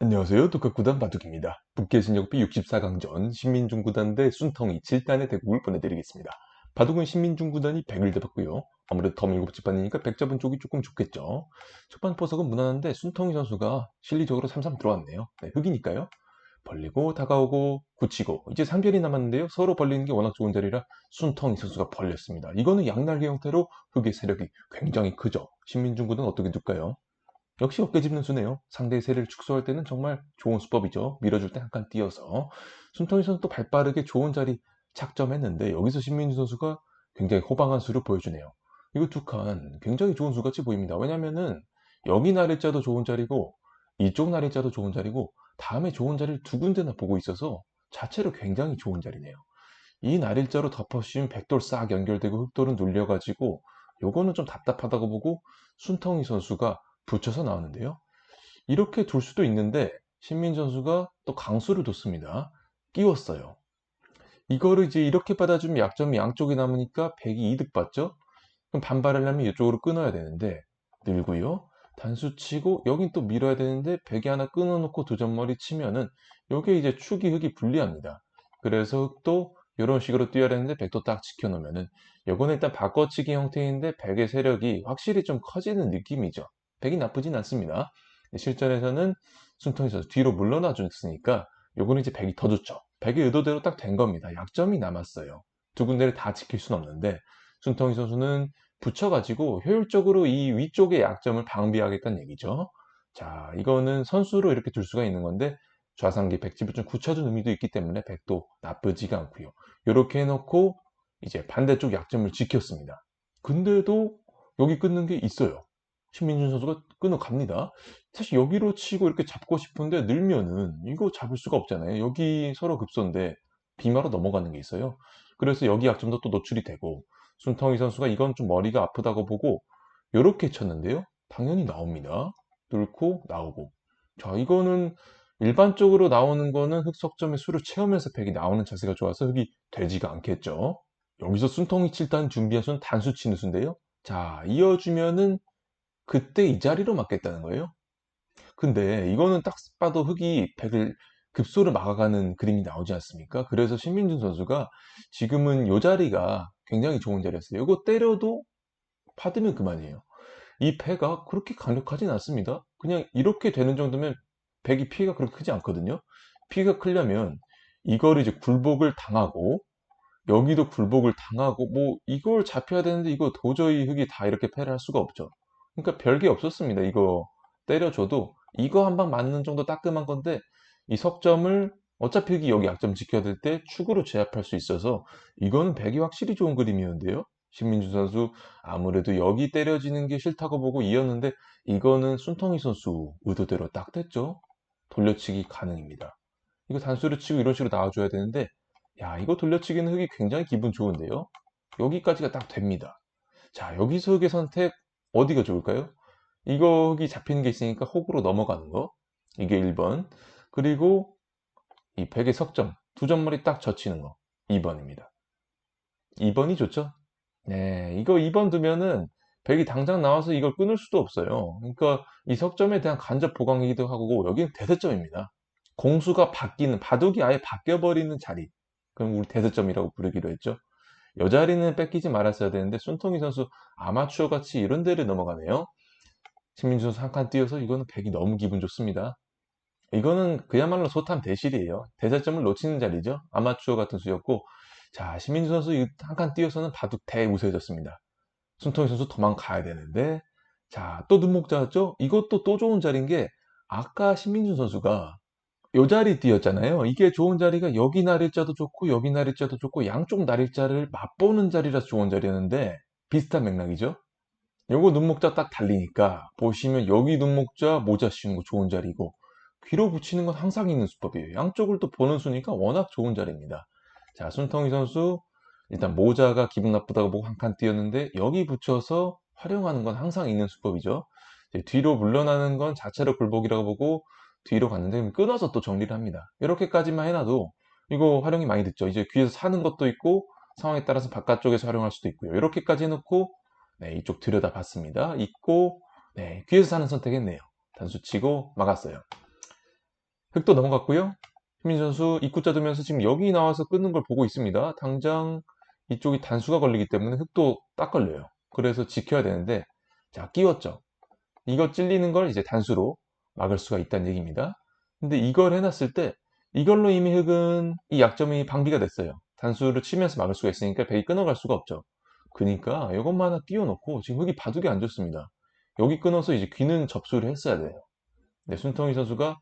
안녕하세요. 독학구단 바둑입니다. 북계신역비 64강전 신민중구단 대 순텅이 7단의 대국을 보내드리겠습니다. 바둑은 신민중구단이 100을 대봤고요. 아무래도 더 밀고 집반이니까 100 잡은 쪽이 조금 좋겠죠. 첫번 포석은 무난한데 순텅이 선수가 실리적으로 3-3 들어왔네요. 네, 흑이니까요. 벌리고 다가오고 굳히고 이제 3별이 남았는데요. 서로 벌리는 게 워낙 좋은 자리라 순텅이 선수가 벌렸습니다. 이거는 양날개 형태로 흑의 세력이 굉장히 크죠. 신민중구단 어떻게 둘까요? 역시 어깨 짚는 수네요. 상대의 세를 축소할 때는 정말 좋은 수법이죠. 밀어줄 때 한칸 띄어서. 순통이 선수 또 발빠르게 좋은 자리 착점했는데 여기서 신민주 선수가 굉장히 호방한 수를 보여주네요. 이거 두 칸 굉장히 좋은 수같이 보입니다. 왜냐면은 여기 날일자도 좋은 자리고 이쪽 날일자도 좋은 자리고 다음에 좋은 자리를 두 군데나 보고 있어서 자체로 굉장히 좋은 자리네요. 이 날일자로 덮어씌운 백돌 싹 연결되고 흑돌은 눌려가지고 요거는 좀 답답하다고 보고 순텅이 선수가 붙여서 나왔는데요. 이렇게 둘 수도 있는데 신민 선수가 또 강수를 뒀습니다. 끼웠어요. 이거를 이제 이렇게 받아주면 약점이 양쪽에 남으니까 100이 이득 받죠? 그럼 반발하려면 이쪽으로 끊어야 되는데 늘고요. 단수 치고 여긴 또 밀어야 되는데 100이 하나 끊어놓고 두 점머리 치면은 요게 이제 축이 흙이 불리합니다. 그래서 흙도 이런 식으로 뛰어야 되는데 100도 딱 지켜놓으면은 요거는 일단 바꿔치기 형태인데 100의 세력이 확실히 좀 커지는 느낌이죠. 100이 나쁘진 않습니다. 실전에서는 선수 뒤로 물러나 줬으니까 요거는 이제 100이 더 좋죠. 100의 의도대로 딱 된 겁니다. 약점이 남았어요. 두 군데를 다 지킬 수는 없는데 순통이 선수는 붙여가지고 효율적으로 이 위쪽의 약점을 방비하겠다는 얘기죠. 자, 이거는 선수로 이렇게 둘 수가 있는 건데 좌상기 백집을 좀 굳혀준 의미도 있기 때문에 100도 나쁘지가 않고요. 이렇게 해놓고 이제 반대쪽 약점을 지켰습니다. 근데도 여기 끊는 게 있어요. 신민준 선수가 끊어갑니다. 사실 여기로 치고 이렇게 잡고 싶은데 늘면은 이거 잡을 수가 없잖아요. 여기 서로 급소인데 비마로 넘어가는 게 있어요. 그래서 여기 약점도 또 노출이 되고 순텅이 선수가 이건 좀 머리가 아프다고 보고 이렇게 쳤는데요. 당연히 나옵니다. 뚫고 나오고 자 이거는 일반적으로 나오는 거는 흑석점의 수를 채우면서 백이 나오는 자세가 좋아서 흑이 되지가 않겠죠. 여기서 순통이 7단 준비한 수는 단수 치는 수인데요. 자 이어주면은 그때 이 자리로 맞겠다는 거예요. 근데 이거는 딱 봐도 흑이 백을 급소를 막아가는 그림이 나오지 않습니까? 그래서 신민준 선수가 지금은 이 자리가 굉장히 좋은 자리였어요. 이거 때려도 받으면 그만이에요. 이 패가 그렇게 강력하진 않습니다. 그냥 이렇게 되는 정도면 백이 피해가 그렇게 크지 않거든요. 피해가 크려면 이거를 이제 굴복을 당하고 여기도 굴복을 당하고 뭐 이걸 잡혀야 되는데 이거 도저히 흑이 다 이렇게 패를 할 수가 없죠. 그러니까 별게 없었습니다. 이거 때려줘도 이거 한 방 맞는 정도 따끔한 건데 이 석점을 어차피 여기 약점 지켜야 될 때 축으로 제압할 수 있어서 이거는 백이 확실히 좋은 그림이었는데요. 신민주 선수 아무래도 여기 때려지는 게 싫다고 보고 이었는데 이거는 순통이 선수 의도대로 딱 됐죠. 돌려치기 가능입니다. 이거 단수를 치고 이런 식으로 나와줘야 되는데 야 이거 돌려치기는 흙이 굉장히 기분 좋은데요. 여기까지가 딱 됩니다. 자 여기서 흙의 선택 어디가 좋을까요? 이거 흙이 잡히는 게 있으니까 혹으로 넘어가는 거. 이게 1번. 그리고 이 백의 석점, 두 점머리 딱 젖히는 거. 2번입니다. 2번이 좋죠? 네, 이거 2번 두면은 백이 당장 나와서 이걸 끊을 수도 없어요. 그러니까 이 석점에 대한 간접 보강이기도 하고 여기는 대세점입니다. 공수가 바뀌는, 바둑이 아예 바뀌어버리는 자리. 그럼 우리 대세점이라고 부르기로 했죠. 여 자리는 뺏기지 말았어야 되는데 순통이 선수 아마추어 같이 이런 데를 넘어가네요. 신민주 선수 한 칸 뛰어서 이거는 백이 너무 기분 좋습니다. 이거는 그야말로 소탐 대실이에요. 대사점을 놓치는 자리죠. 아마추어 같은 수였고 자 신민주 선수 한 칸 뛰어서는 바둑 대우세해졌습니다. 순통이 선수 도망가야 되는데 자 또 눈목자였죠. 이것도 또 좋은 자리인 게 아까 신민준 선수가 요 자리 띄었잖아요. 이게 좋은 자리가 여기 날일자도 좋고 여기 날일자도 좋고 양쪽 날일자를 맛보는 자리라서 좋은 자리였는데 비슷한 맥락이죠. 요거 눈목자 딱 달리니까 보시면 여기 눈목자 모자 씌우는 거 좋은 자리고 귀로 붙이는 건 항상 있는 수법이에요. 양쪽을 또 보는 수니까 워낙 좋은 자리입니다. 자, 순텅이 선수 일단 모자가 기분 나쁘다고 보고 한 칸 띄었는데 여기 붙여서 활용하는 건 항상 있는 수법이죠. 뒤로 물러나는 건 자체로 굴복이라고 보고 뒤로 갔는데 끊어서 또 정리를 합니다. 이렇게까지만 해놔도 이거 활용이 많이 됐죠. 이제 귀에서 사는 것도 있고 상황에 따라서 바깥쪽에서 활용할 수도 있고요. 이렇게까지 해놓고 네, 이쪽 들여다 봤습니다. 있고 네, 귀에서 사는 선택했네요. 단수 치고 막았어요. 흑도 넘어갔고요. 신민 선수 입구자 두면서 지금 여기 나와서 끊는 걸 보고 있습니다. 당장 이쪽이 단수가 걸리기 때문에 흑도 딱 걸려요. 그래서 지켜야 되는데 자 끼웠죠. 이거 찔리는 걸 이제 단수로 막을 수가 있다는 얘기입니다. 근데 이걸 해놨을 때 이걸로 이미 흑은 이 약점이 방비가 됐어요. 단수를 치면서 막을 수가 있으니까 백이 끊어갈 수가 없죠. 그러니까 이것만 하나 띄워놓고 지금 흑이 바둑이 안 좋습니다. 여기 끊어서 이제 귀는 접수를 했어야 돼요. 네, 순통이 선수가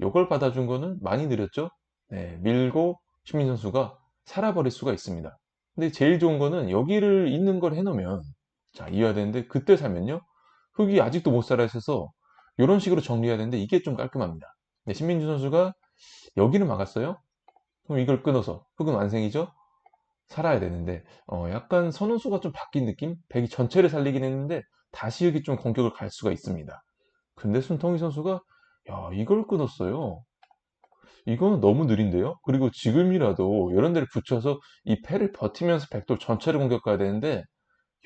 이걸 받아준 거는 많이 느렸죠? 네, 밀고 신민 선수가 살아버릴 수가 있습니다. 근데 제일 좋은 거는 여기를 있는 걸 해놓으면 자 이어야 되는데 그때 살면요 흑이 아직도 못 살아 있어서 이런 식으로 정리해야 되는데 이게 좀 깔끔합니다. 네, 신민주 선수가 여기를 막았어요. 그럼 이걸 끊어서 흑은 완성이죠. 살아야 되는데 어, 약간 선호수가 좀 바뀐 느낌? 백이 전체를 살리긴 했는데 다시 흑이 좀 공격을 갈 수가 있습니다. 근데 순통이 선수가 야 이걸 끊었어요. 이거는 너무 느린데요? 그리고 지금이라도 이런 데를 붙여서 이 패를 버티면서 백돌 전체를 공격 가야 되는데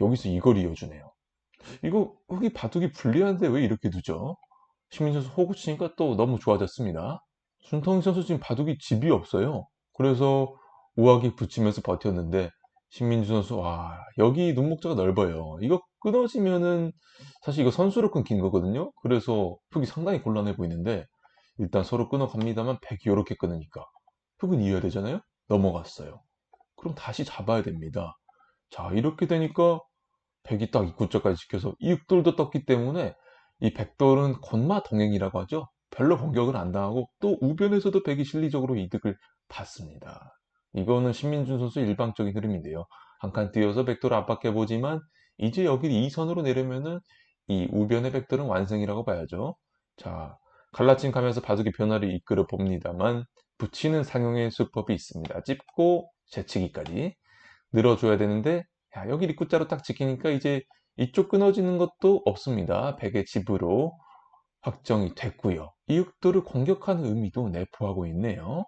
여기서 이걸 이어주네요. 이거 흑이 바둑이 불리한데 왜 이렇게 두죠? 신민 선수 호구 치니까 또 너무 좋아졌습니다. 순통이 선수 지금 바둑이 집이 없어요. 그래서 우악이 붙이면서 버텼는데 신민주 선수 와 여기 눈목자가 넓어요. 이거 끊어지면은 사실 이거 선수로 끊긴 거거든요. 그래서 흑이 상당히 곤란해 보이는데 일단 서로 끊어갑니다만 백이 이렇게 끊으니까 흑은 이어야 되잖아요. 넘어갔어요. 그럼 다시 잡아야 됩니다. 자 이렇게 되니까 백이 딱 입구자까지 지켜서 이육돌도 떴기 때문에 이 백돌은 건마 동행이라고 하죠. 별로 공격을 안 당하고 또 우변에서도 백이 실리적으로 이득을 봤습니다. 이거는 신민준 선수 일방적인 흐름인데요. 한칸 띄어서 백돌을 압박해 보지만 이제 여기 이 선으로 내려면은 이 우변의 백돌은 완성이라고 봐야죠. 자, 갈라친 가면서 바둑의 변화를 이끌어 봅니다만 붙이는 상용의 수법이 있습니다. 찝고 재치기까지 늘어줘야 되는데 야, 여기 리꾸자로 딱 지키니까 이제 이쪽 끊어지는 것도 없습니다. 백의 집으로 확정이 됐고요. 이육도를 공격하는 의미도 내포하고 있네요.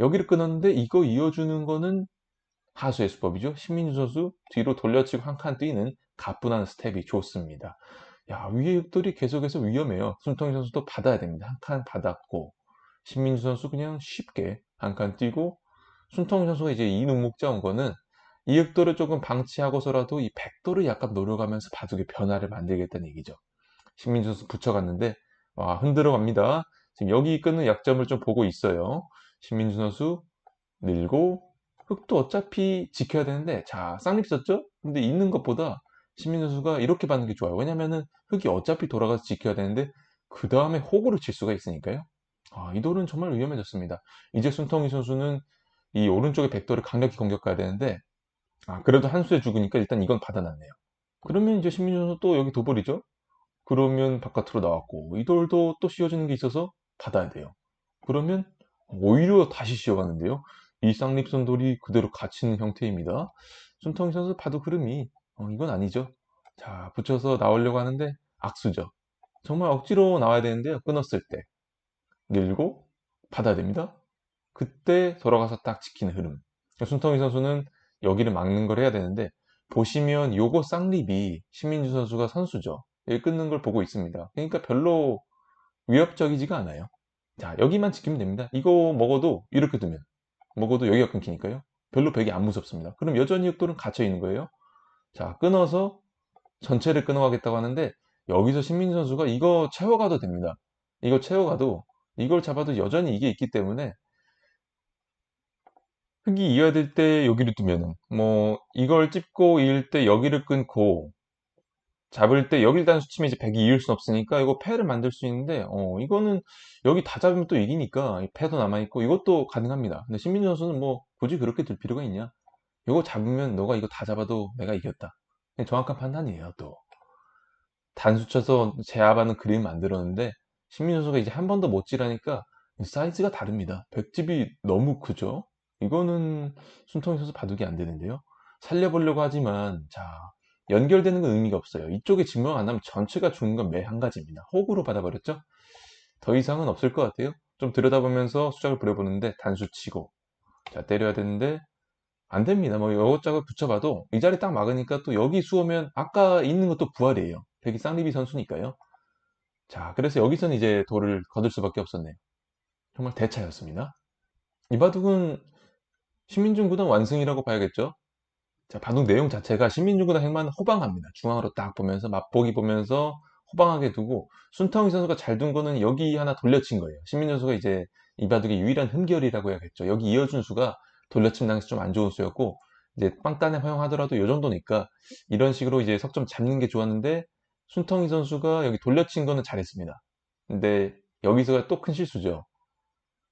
여기를 끊었는데 이거 이어주는 거는 하수의 수법이죠. 신민주 선수 뒤로 돌려치고 한 칸 뛰는 가뿐한 스텝이 좋습니다. 야 위에 육돌이 계속해서 위험해요. 순통이 선수도 받아야 됩니다. 한 칸 받았고 신민주 선수 그냥 쉽게 한 칸 뛰고 순통이 선수가 이제 이 눈목자 온 거는 이 육도를 조금 방치하고서라도 이 백도를 약간 노려가면서 바둑의 변화를 만들겠다는 얘기죠. 신민주 선수 붙여갔는데 와 흔들어 갑니다. 지금 여기 끊는 약점을 좀 보고 있어요. 신민주 선수 밀고 흑도 어차피 지켜야 되는데 자 쌍립 썼죠? 근데 있는 것보다 신민주 선수가 이렇게 받는 게 좋아요. 왜냐면은 흑이 어차피 돌아가서 지켜야 되는데 그 다음에 호구를 칠 수가 있으니까요. 아, 이 돌은 정말 위험해졌습니다. 이제 순통이 선수는 이 오른쪽에 백도를 강력히 공격해야 되는데 아, 그래도 한 수에 죽으니까 일단 이건 받아놨네요. 그러면 이제 신민주 선수 또 여기 도벌이죠? 그러면 바깥으로 나왔고 이 돌도 또 씌워지는 게 있어서 받아야 돼요. 그러면 오히려 다시 씌워가는데요. 이 쌍립선 돌이 그대로 갇히는 형태입니다. 순통이 선수 바둑 흐름이 어, 이건 아니죠. 자 붙여서 나오려고 하는데 악수죠. 정말 억지로 나와야 되는데요. 끊었을 때 밀고 받아야 됩니다. 그때 돌아가서 딱 지키는 흐름. 순통이 선수는 여기를 막는 걸 해야 되는데 보시면 요거 쌍립이 신민주 선수가 선수죠. 여기 끊는 걸 보고 있습니다. 그러니까 별로 위협적이지가 않아요. 자 여기만 지키면 됩니다. 이거 먹어도 이렇게 두면 먹어도 여기가 끊기니까요. 별로 백이 안 무섭습니다. 그럼 여전히 육돌은 갇혀 있는 거예요. 자 끊어서 전체를 끊어가겠다고 하는데 여기서 신민주 선수가 이거 채워가도 됩니다. 이거 채워가도 이걸 잡아도 여전히 이게 있기 때문에 흙이 이어야 될때 여기를 두면은 뭐 이걸 찝고 이을 때 여기를 끊고 잡을 때 여기를 단수 치면 이제 100이 이을 수 없으니까 이거 패를 만들 수 있는데 어 이거는 여기 다 잡으면 또 이기니까 패도 남아있고 이것도 가능합니다. 근데 신민주 선수는 뭐 굳이 그렇게 들 필요가 있냐? 이거 잡으면 너가 이거 다 잡아도 내가 이겼다. 정확한 판단이에요 또. 단수 쳐서 제압하는 그림 만들었는데 신민주 선수가 이제 한 번 더못 찌라니까 사이즈가 다릅니다. 백집이 너무 크죠 이거는 순통이 선수 바둑이 안 되는데요 살려보려고 하지만 자 연결되는 건 의미가 없어요. 이쪽에 증명 안 하면 전체가 죽는 건 매 한 가지입니다. 호구로 받아버렸죠? 더 이상은 없을 것 같아요. 좀 들여다보면서 수작을 부려보는데 단수 치고 자 때려야 되는데 안 됩니다. 뭐 이것저것 붙여봐도 이 자리 딱 막으니까 또 여기 수오면 아까 있는 것도 부활이에요. 백이 쌍리비 선수니까요. 자 그래서 여기서는 이제 돌을 거둘 수밖에 없었네요. 정말 대차였습니다. 이 바둑은 신민중 구단 완승이라고 봐야겠죠. 자, 바둑 내용 자체가 신민중 구단 행만 호방합니다. 중앙으로 딱 보면서 맛보기 보면서 호방하게 두고 순타웅 선수가 잘 둔 거는 여기 하나 돌려친 거예요. 신민준 선수가 이제 이 바둑의 유일한 흠결이라고 해야겠죠. 여기 이어준 수가 돌려침 당해서 좀안 좋은 수였고 이제 빵단에 허용하더라도 이 정도니까 이런 식으로 이제 석점 잡는 게 좋았는데 순텅이 선수가 여기 돌려친 거는 잘했습니다. 근데 여기서가 또 큰 실수죠.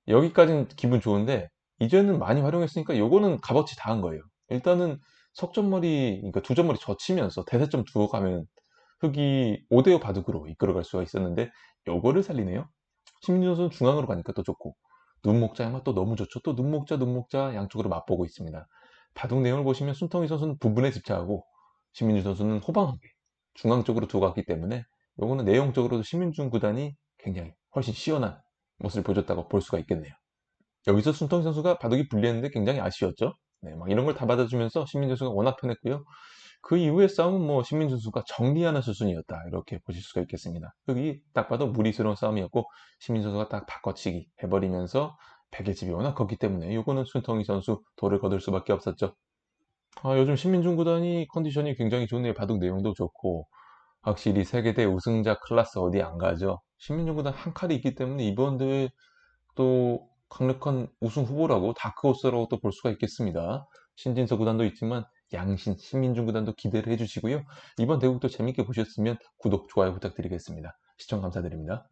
여기까지는 기분 좋은데 이제는 많이 활용했으니까 요거는 값어치 다 한 거예요. 일단은 석점머리, 그러니까 두 점머리 젖히면서 대사점 두어 가면 흑이 5대5 바둑으로 이끌어갈 수가 있었는데 요거를 살리네요. 선수는 중앙으로 가니까 또 좋고 눈목자 양만 또 너무 좋죠. 또 눈목자 눈목자 양쪽으로 맛보고 있습니다. 바둑 내용을 보시면 순텅이 선수는 부분에 집착하고 신민준 선수는 호방하게 중앙 쪽으로 두고 갔기 때문에 요거는 내용적으로도 신민준 구단이 굉장히 훨씬 시원한 모습을 보여줬다고 볼 수가 있겠네요. 여기서 순텅이 선수가 바둑이 불리했는데 굉장히 아쉬웠죠. 네, 막 이런 걸 다 받아주면서 신민준 선수가 워낙 편했고요. 그 이후의 싸움은 뭐 신민준 선수가 정리하는 수순이었다 이렇게 보실 수가 있겠습니다. 여기 딱 봐도 무리스러운 싸움이었고 신민준 선수가 딱 바꿔치기 해버리면서 백의 집이 워낙 컸기 때문에 이거는 순텅이 선수 돌을 거둘 수밖에 없었죠. 아, 요즘 신민준 구단이 컨디션이 굉장히 좋네요. 바둑 내용도 좋고 확실히 세계대 우승자 클래스 어디 안 가죠. 신민준 구단 한 칼이 있기 때문에 이번 대회 또 강력한 우승 후보라고 다크호스라고 또 볼 수가 있겠습니다. 신진서 구단도 있지만 양신, 신민준 구단도 기대를 해주시고요. 이번 대국도 재밌게 보셨으면 구독, 좋아요 부탁드리겠습니다. 시청 감사드립니다.